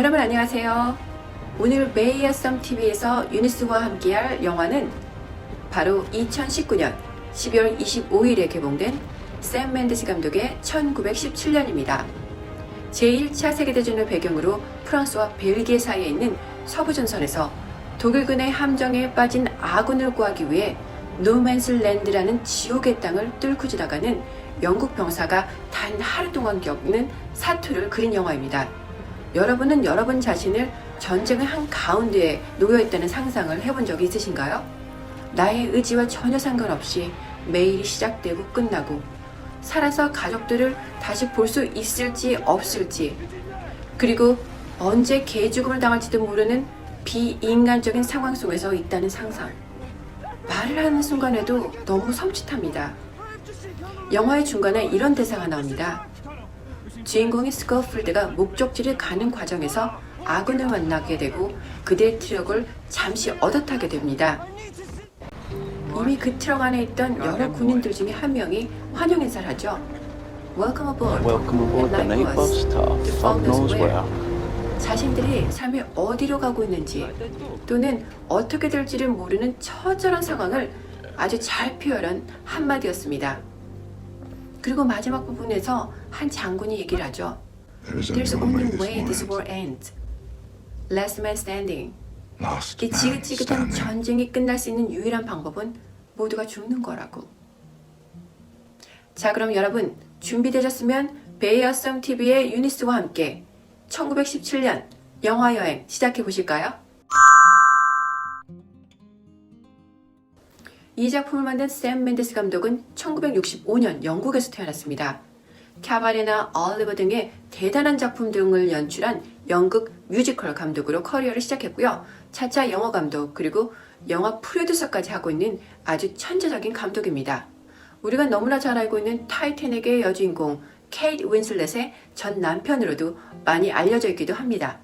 안녕하세요. 오늘 메이어썸 TV에서 유니스와 함께할 영화는 바로 2019년 12월 25일에 개봉된 샘 맨데스 감독의 1917년입니다. 제1차 세계대전을 배경으로 프랑스와 벨기에 사이에 있는 서부전선에서 독일군의 함정에 빠진 아군을 구하기 위해 노맨스 랜드라는 지옥의 땅을 뚫고 지나가는 영국 병사가 단 하루 동안 겪는 사투를 그린 영화입니다. 여러분은 여러분 자신을 전쟁의 한 가운데에 놓여 있다는 상상을 해본 적이 있으신가요? 나의 의지와 전혀 상관없이 매일이 시작되고 끝나고 살아서 가족들을 다시 볼 수 있을지 없을지 그리고 언제 개죽음을 당할지도 모르는 비인간적인 상황 속에서 있다는 상상 말을 하는 순간에도 너무 섬찟합니다. 영화의 중간에 이런 대사가 나옵니다. 주인공인 스코필드가 목적지를 가는 과정에서 아군을 만나게 되고 그들의 트럭을 잠시 얻어 타게 됩니다. 이미 그 트럭 안에 있던 여러 군인들 중에 한 명이 환영 인사를 하죠. Welcome aboard. Welcome aboard the us, Staff. Fuck knows where. 자신들이 삶이 어디로 가고 있는지 또는 어떻게 될지를 모르는 처절한 상황을 아주 잘 표현한 한마디였습니다. 그리고 마지막 부분에서 한 장군이 얘기를 하죠. There's only way this war ends. Last man standing. 이 지긋지긋한. 전쟁이 끝날 수 있는 유일한 방법은 모두가 죽는 거라고. 자, 그럼 여러분 준비되셨으면 베이어썸 TV의 유니스와 함께 1917년 영화 여행 시작해 보실까요? 이 작품을 만든 샘 맨데스 감독은 1965년 영국에서 태어났습니다. 캐바레나 얼리버 등의 대단한 작품 등을 연출한 영국 뮤지컬 감독으로 커리어를 시작했고요. 차차 영화 감독 그리고 영화 프로듀서까지 하고 있는 아주 천재적인 감독입니다. 우리가 너무나 잘 알고 있는 타이타닉의 여주인공 케이트 윈슬렛의 전 남편으로도 많이 알려져 있기도 합니다.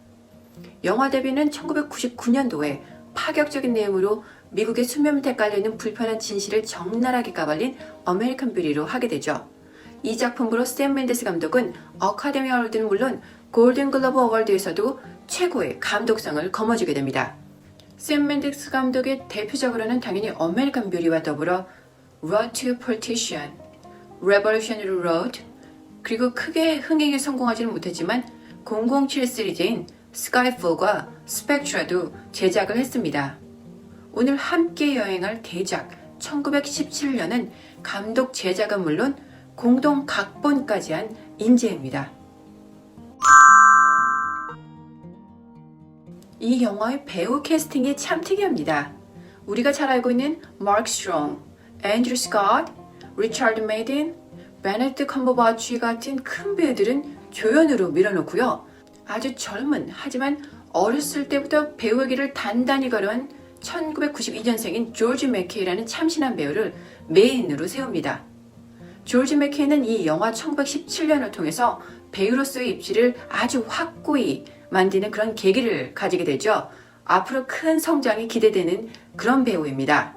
영화 데뷔는 1999년도에 파격적인 내용으로 미국의 수면 밑에 깔려있는 불편한 진실을 적나라하게 까발린 어메리칸 뷰리로 하게 되죠. 이 작품으로 샘 맨데스 감독은 어카데미 어워드는 물론 골든 글러브 어워드에서도 최고의 감독상을 거머쥐게 됩니다. 샘 맨데스 감독의 대표적으로는 당연히 어메리칸 뷰리와 더불어 Road to Partition, Revolutionary Road, 그리고 크게 흥행에 성공하지는 못했지만 007 시리즈인 스카이폴과 스펙트라도 제작을 했습니다. 오늘 함께 여행할 대작 1917년은 감독 제작은 물론 공동 각본까지 한 인재입니다. 이 영화의 배우 캐스팅이 참 특이합니다. 우리가 잘 알고 있는 마크 스트롱, 앤드류 스콧, 리차드 메이든, 베네트 컴버바치 같은 큰 배우들은 조연으로 밀어놓고요. 아주 젊은 하지만 어렸을 때부터 배우의 길을 단단히 걸어온 1992년생인 조지 맥케이라는 참신한 배우를 메인으로 세웁니다. 조지 맥케이는 이 영화 1917년을 통해서 배우로서의 입지를 아주 확고히 만드는 그런 계기를 가지게 되죠. 앞으로 큰 성장이 기대되는 그런 배우입니다.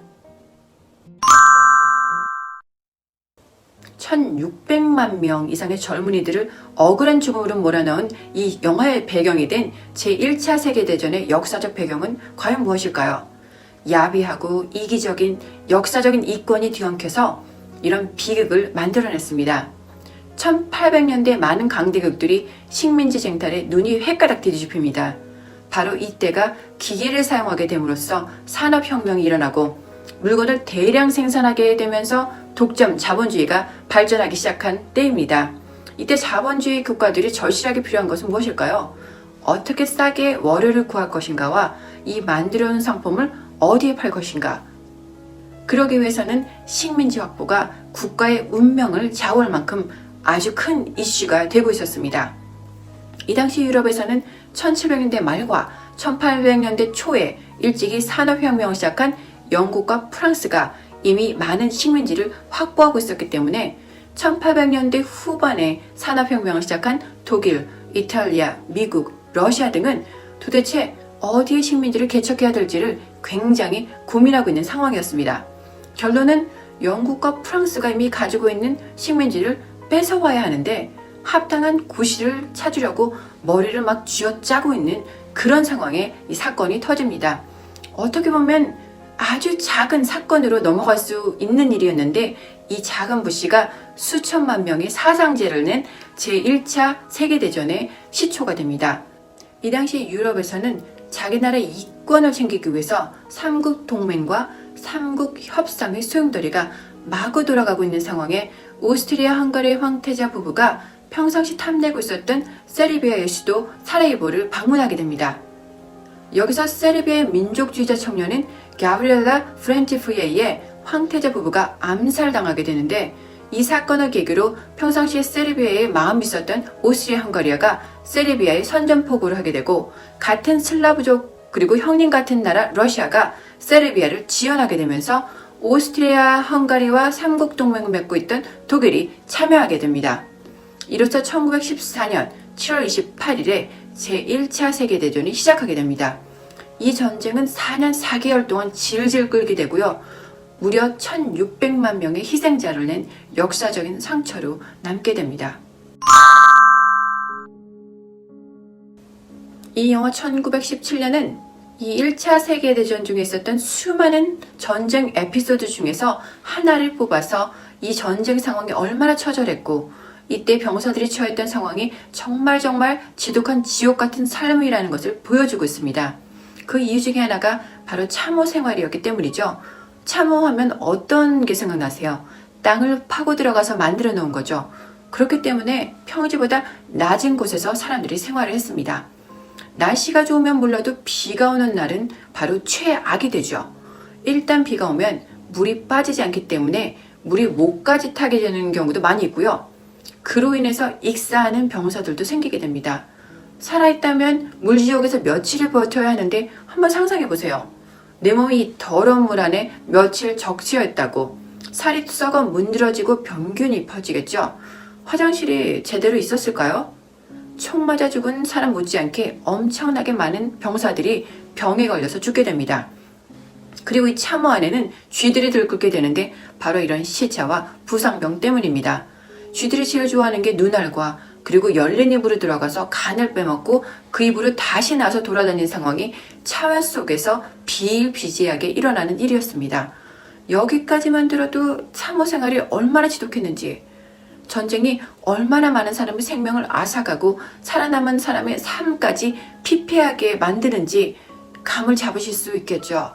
1600만 명 이상의 젊은이들을 억울한 죽음으로 몰아넣은 이 영화의 배경이 된 제1차 세계대전의 역사적 배경은 과연 무엇일까요? 야비하고 이기적인 역사적인 이권이 뒤엉켜서 이런 비극을 만들어냈습니다. 1800년대 많은 강대국들이 식민지 쟁탈에 눈이 횟가닥 뒤집힙니다. 바로 이때가 기계를 사용하게 됨으로써 산업혁명이 일어나고 물건을 대량 생산하게 되면서 독점 자본주의가 발전하기 시작한 때입니다. 이때 자본주의 국가들이 절실하게 필요한 것은 무엇일까요? 어떻게 싸게 월요를 구할 것인가와 이 만들어놓은 상품을 어디에 팔 것인가? 그러기 위해서는 식민지 확보가 국가의 운명을 좌우할 만큼 아주 큰 이슈가 되고 있었습니다. 이 당시 유럽에서는 1700년대 말과 1800년대 초에 일찍이 산업혁명을 시작한 영국과 프랑스가 이미 많은 식민지를 확보하고 있었기 때문에 1800년대 후반에 산업혁명을 시작한 독일, 이탈리아, 미국, 러시아 등은 도대체 어디에 식민지를 개척해야 될지를 굉장히 고민하고 있는 상황이었습니다. 결론은 영국과 프랑스가 이미 가지고 있는 식민지를 뺏어와야 하는데 합당한 구실을 찾으려고 머리를 막 쥐어짜고 있는 그런 상황에 이 사건이 터집니다. 어떻게 보면 아주 작은 사건으로 넘어갈 수 있는 일이었는데 이 작은 부씨가 수천만 명의 사상자를 낸 제1차 세계대전의 시초가 됩니다. 이 당시 유럽에서는 자기 나라의 이권을 챙기기 위해서 삼국 동맹과 삼국 협상의 소용돌이가 마구 돌아가고 있는 상황에 오스트리아 헝가리 황태자 부부가 평상시 탐내고 있었던 세르비아의 수도 사라이보를 방문하게 됩니다. 여기서 세르비아의 민족주의자 청년인 가브리엘라 프렌티프에 의해 황태자 부부가 암살당하게 되는데 이 사건을 계기로 평상시에 세르비아에 마음이 있었던 오스트리아 헝가리아가 세르비아에 선전포고를 하게 되고 같은 슬라브족 그리고 형님 같은 나라 러시아가 세르비아를 지원하게 되면서 오스트리아 헝가리와 삼국 동맹을 맺고 있던 독일이 참여하게 됩니다. 이로써 1914년 7월 28일에 제1차 세계대전이 시작하게 됩니다. 이 전쟁은 4년 4개월 동안 질질 끌게 되고요. 무려 1600만 명의 희생자를 낸 역사적인 상처로 남게 됩니다. 이 영화 1917년은 이 1차 세계대전 중에 있었던 수많은 전쟁 에피소드 중에서 하나를 뽑아서 이 전쟁 상황이 얼마나 처절했고 이때 병사들이 처했던 상황이 정말 정말 지독한 지옥 같은 삶이라는 것을 보여주고 있습니다. 그 이유 중에 하나가 바로 참호 생활이었기 때문이죠. 참호하면 어떤 게 생각나세요? 땅을 파고 들어가서 만들어 놓은 거죠. 그렇기 때문에 평지보다 낮은 곳에서 사람들이 생활을 했습니다. 날씨가 좋으면 몰라도 비가 오는 날은 바로 최악이 되죠. 일단 비가 오면 물이 빠지지 않기 때문에 물이 목까지 타게 되는 경우도 많이 있고요. 그로 인해서 익사하는 병사들도 생기게 됩니다. 살아있다면 물지옥에서 며칠을 버텨야 하는데 한번 상상해 보세요. 내 몸이 이 더러운 물 안에 며칠 적시어 있다고 살이 썩어 문드러지고 병균이 퍼지겠죠. 화장실이 제대로 있었을까요? 총 맞아 죽은 사람 못지않게 엄청나게 많은 병사들이 병에 걸려서 죽게 됩니다. 그리고 이 참호 안에는 쥐들이 들끓게 되는데 바로 이런 시차와 부상병 때문입니다. 쥐들이 제일 좋아하는 게 눈알과 그리고 열린 입으로 들어가서 간을 빼먹고 그 입으로 다시 나서 돌아다니는 상황이 차원 속에서 비일비재하게 일어나는 일이었습니다. 여기까지만 들어도 참호 생활이 얼마나 지독했는지 전쟁이 얼마나 많은 사람의 생명을 앗아가고 살아남은 사람의 삶까지 피폐하게 만드는지 감을 잡으실 수 있겠죠.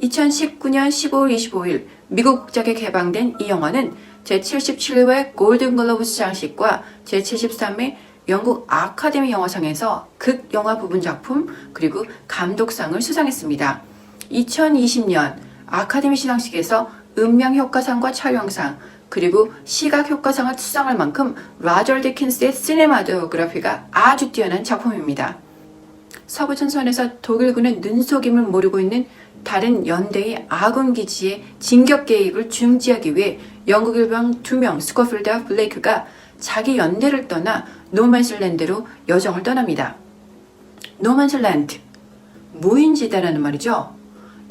2019년 15월 25일 미국 국적에 개방된 이 영화는 제77회 골든글로브 시상식과 제73회 영국 아카데미 영화상에서 극영화 부분 작품 그리고 감독상을 수상했습니다. 2020년 아카데미 시상식에서 음량 효과상과 촬영상 그리고 시각 효과상을 수상할 만큼 라저 디킨스의 시네마토그래피가 아주 뛰어난 작품입니다. 서부 전선에서 독일군의 눈속임을 모르고 있는 다른 연대의 아군 기지의 진격 계획을 중지하기 위해 영국 일병 두명 스코필드와 블레이크가 자기 연대를 떠나 노만슬랜드로 여정을 떠납니다. 노만슬랜드 무인지대라는 말이죠.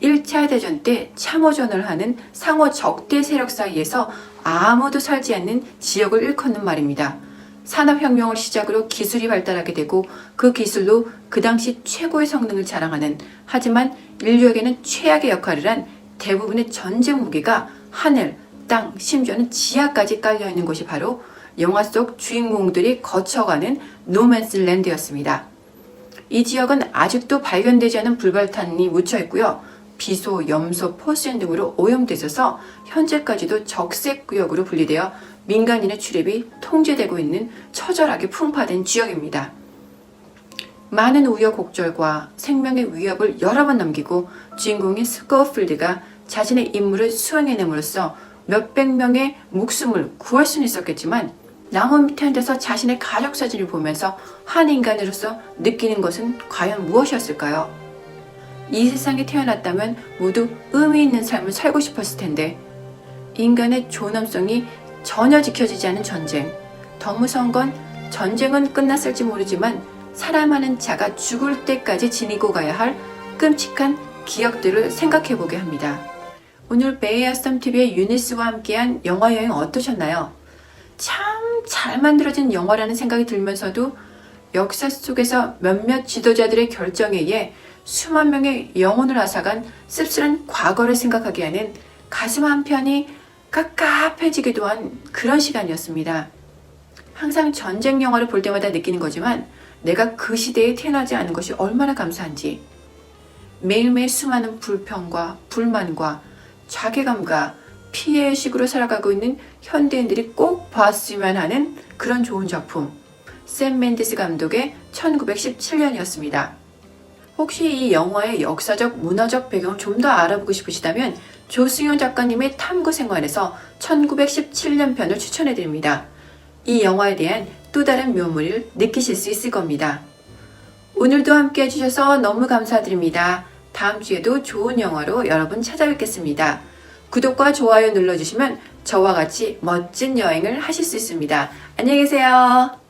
1차 대전 때 참호전을 하는 상호 적대 세력 사이에서 아무도 살지 않는 지역을 일컫는 말입니다. 산업혁명을 시작으로 기술이 발달하게 되고 그 기술로 그 당시 최고의 성능을 자랑하는 하지만 인류에게는 최악의 역할을 한 대부분의 전쟁 무기가 하늘, 땅, 심지어는 지하까지 깔려 있는 곳이 바로 영화 속 주인공들이 거쳐가는 노맨슬랜드였습니다. 이 지역은 아직도 발견되지 않은 불발탄이 묻혀 있고요. 비소, 염소, 포스엔 등으로 오염돼 있어서 현재까지도 적색 구역으로 분리되어 민간인의 출입이 통제되고 있는 처절하게 풍파된 지역입니다. 많은 우여곡절과 생명의 위협을 여러 번 넘기고 주인공인 스코필드가 자신의 임무를 수행해냄으로써 몇백 명의 목숨을 구할 수는 있었겠지만 나무 밑에 앉아서 자신의 가족 사진을 보면서 한 인간으로서 느끼는 것은 과연 무엇이었을까요? 이 세상에 태어났다면 모두 의미 있는 삶을 살고 싶었을 텐데 인간의 존엄성이 전혀 지켜지지 않은 전쟁. 더 무서운 건 전쟁은 끝났을지 모르지만 사랑하는 자가 죽을 때까지 지니고 가야 할 끔찍한 기억들을 생각해 보게 합니다. 오늘 베이아썸 TV의 유니스와 함께한 영화 여행 어떠셨나요? 참참잘 만들어진 영화라는 생각이 들면서도 역사 속에서 몇몇 지도자들의 결정에 의해 수만 명의 영혼을 앗아간 씁쓸한 과거를 생각하게 하는 가슴 한편이 깝깝해지기도 한 그런 시간이었습니다. 항상 전쟁 영화를 볼 때마다 느끼는 거지만 내가 그 시대에 태어나지 않은 것이 얼마나 감사한지 매일매일 수많은 불평과 불만과 자괴감과 피해의식으로 살아가고 있는 현대인들이 꼭 봤으면 하는 그런 좋은 작품 샘 맨디스 감독의 1917년이었습니다. 혹시 이 영화의 역사적 문화적 배경을 좀 더 알아보고 싶으시다면 조승현 작가님의 탐구 생활에서 1917년 편을 추천해 드립니다. 이 영화에 대한 또 다른 묘물을 느끼실 수 있을 겁니다. 오늘도 함께 해주셔서 너무 감사드립니다. 다음 주에도 좋은 영화로 여러분 찾아뵙겠습니다. 구독과 좋아요 눌러주시면 저와 같이 멋진 여행을 하실 수 있습니다. 안녕히 계세요.